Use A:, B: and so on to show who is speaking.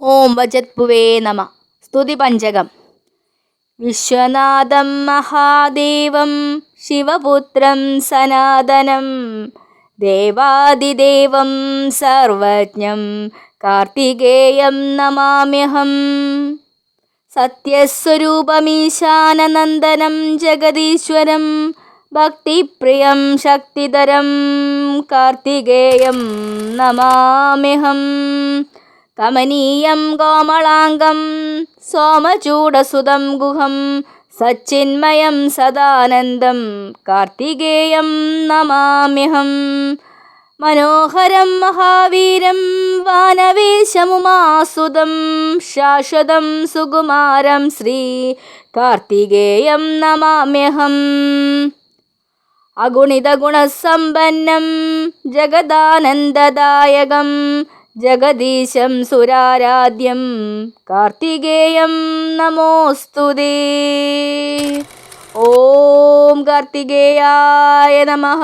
A: ഓം വജത്പുവേ നമ. സ്തുതിപഞ്ചകം വിശ്വനാഥം മഹാദേവം ശിവപുത്രം സനാതനം. ദേവാദിദേവം സർവജ്ഞം കാർത്തികേയം നമാമ്യഹം. സത്യസ്വരൂപമീശാനനന്ദനം ജഗദീശ്വരം ഭക്തിപ്രിയം ശക്തിധരം കാർത്തികേയം നമാമ്യഹം. കമനീയം കോമളാംഗം സോമചൂടസുതം ഗുഹം സച്ചിന്മയം സദാനന്ദം കാർത്തികേയം നമാമ്യഹം. മനോഹരം മഹാവീരം വാനവേശമുമാസുതം ശാശ്വതം സുകുമാരം ശ്രീ കാർത്തികേയം നമാമ്യഹം. അഗുണിതഗുണസമ്പന്നം ജഗദാനന്ദദായകം ജഗദീശം സുരാരാധ്യം കാർത്തികേയം നമോസ്തുതേ ഓം കാർത്തികേയായ നമഃ.